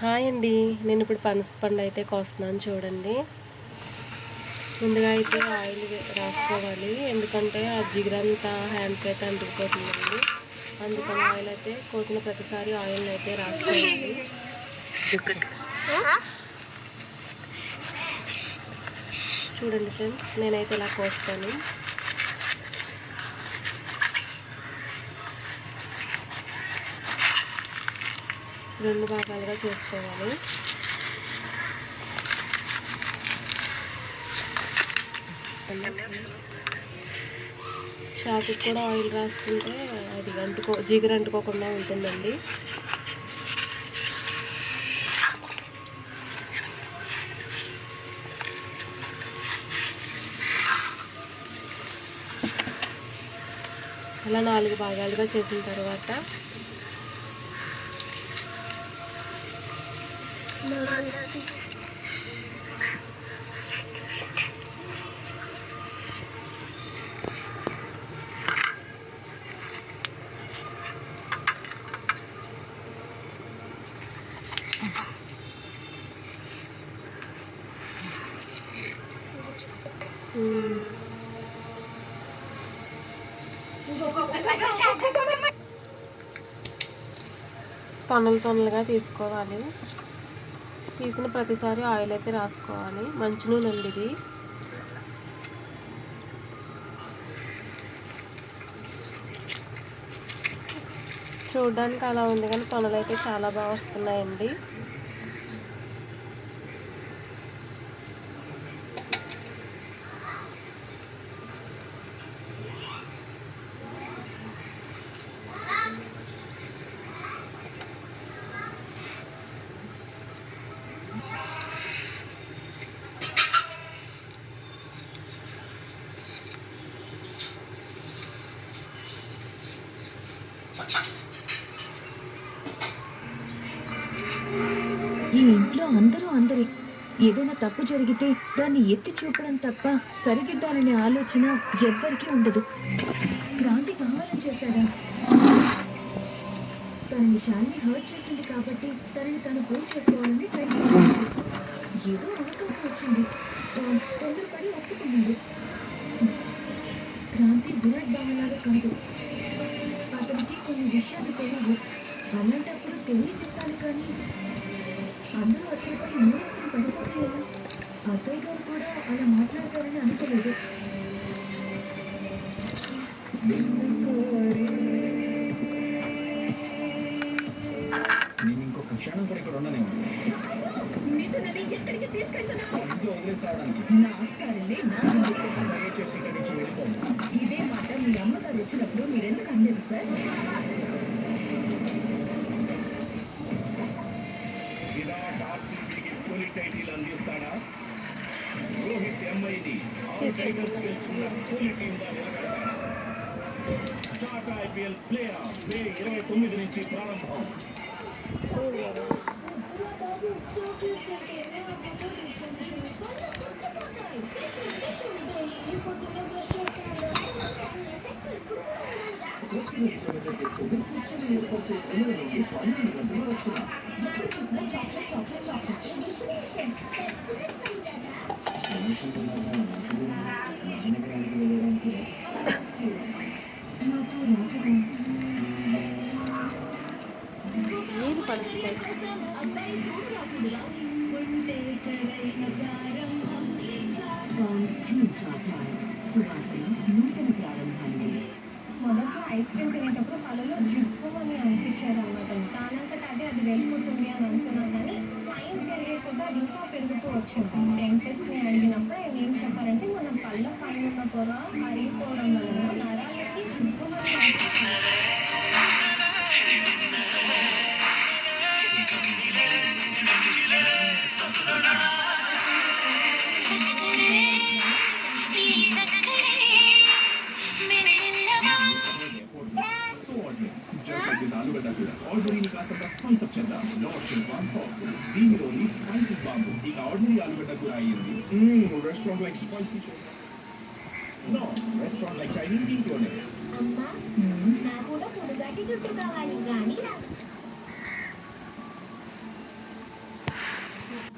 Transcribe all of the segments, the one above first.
Hi అండి. నేను ఇప్పుడు పనస పండు అయితే కోస్తున్నాను చూడండి. ముందుగా అయితే ఆయిల్ రాసుకోవాలి. ఎందుకంటే ఆ జిగురంతా హ్యాండ్కి అయితే అంటుకుపోతుందండి. అందుకని ఆయిల్ అయితే కోసిన ప్రతిసారి ఆయిల్ని అయితే రాసుకోవాలి. చూడండి ఫ్రెండ్స్ నేనైతే ఇలా కోస్తాను. రెండు భాగాలుగా చేసుకోవాలి. చాకు కూడా ఆయిల్ రాసుకుంటే అది అంటుకో జిగురు అంటుకోకుండా ఉంటుందండి. అలా నాలుగు భాగాలుగా చేసిన తర్వాత తొనలు తొనలుగా తీసుకోవాలి. తీసిన ప్రతిసారి ఆయిల్ అయితే రాసుకోవాలి. మంచి నూనె అండి ఇది. చూడడానికి అలా ఉంది కానీ తొనలు అయితే చాలా బాగా వస్తున్నాయండి. ఈ ఇంట్లో అందరూ అందరి. ఏదైనా తప్పు జరిగితే దాన్ని ఎత్తి చూపడం తప్ప సరిదిద్దాలనే ఆలోచన ఎవ్వరికీ ఉండదు. క్రాంతి కావాలని చేశాడా? తన విషయాన్ని హర్ట్ చేసింది కాబట్టి తనని తను పూజ చేసుకోవాలని ట్రై చేసింది. ఏదో అవకాశం వచ్చింది. తొందరపడి ఒప్పుకున్నాడు. క్రాంతి విరాట్ బావలాగా కాదు. విషయాలు తెలియవు అలాంటప్పుడు తెలియచెప్పాలి కానీ అందరూ అతనిపై మూడేసుకుని పడిపోతే ఎలా అత్తయ్య గారు కూడా అలా మాట్లాడతారని అనుకోలేదు. నేను ఇంకొక క్షణం కూడా ఇక్కడ ఉండనేమో ఎక్కడికి తీసుకెళ్తున్నావు? ఇంట్లో వదిలేసావడానికి నా అక్కర్లే నా ఇంటికి. దయచేసి ఇక్కడి నుంచి వెళ్ళిపోండి. ఇదే మాట మీ అమ్మగారు వచ్చినప్పుడు మీరెందుకు అనలేదు సార్? విరాట్ ఆర్సీబీకి తొలి టైటిల్ అందిస్తాడా? రోహిత్ ఎంఐని ఆల్ టైగర్స్ గెలుచుకున్న తొలి టీంగా నిలబెడతాడా. Tata IPL play off May ఇరవై తొమ్మిది నుంచి ప్రారంభం. 역시 지점에서 게스트 끝줄이 스포츠 MLB 관련 이벤트를 합시다. ಏನು ಪರಿಸ್ಥಿತಿ Bonds True Flower Time, Suhas ice cream తినేటప్పుడు పళ్ళలో జివ్వు అని అనిపించేది అనమాట దానంతట అదే అది వెళ్ళిపోతుంది అని అనుకున్నాను కానీ టైం పెరిగే అది ఇంకా పెరుగుతూ వచ్చింది. డెంటిస్ట్ని అడిగినప్పుడు ఆయన ఏం చెప్పారంటే మన పళ్ళ పైన ఉన్న పొర కరిగిపోవడం వలన నరాలకి జివ్వు అని కాస్త స్పైస్ అప్ చేద్దాం. లార్డ్ షెజ్వాన్ సాస్ దీనిలోని స్పైసెస్ బాంబు ఇక ఆర్డినరీ ఆలుగడ్డ కూర అయ్యింది. Restaurant like spicy no restaurant like Chinese ఇంట్లోనే అమ్మా నాకు కూడా పొడుగాటి జుట్టు కావాలి రాణి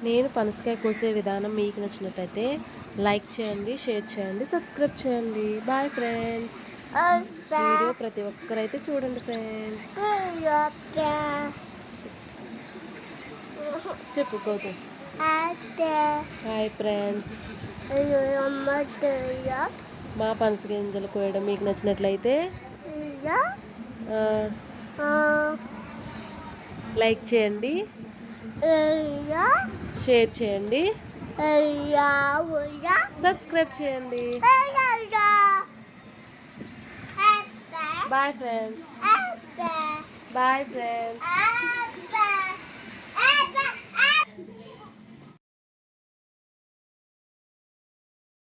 నేను పనసకాయ కోసే విధానం మీకు నచ్చినట్టయితే లైక్ చేయండి షేర్ చేయండి సబ్స్క్రైబ్ చేయండి. బాయ్ ఫ్రెండ్స్ వీడియో ప్రతి ఒక్కరైతే చూడండి ఫ్రెండ్స్ చెప్పు గౌతమ్. హాయ్ ఫ్రెండ్స్ మా పనస గింజలు కోయడం మీకు నచ్చినట్లయితే లైక్ చేయండి. షేర్ చేయండి. సబ్స్క్రైబ్ చేయండి. Bye friends bye friends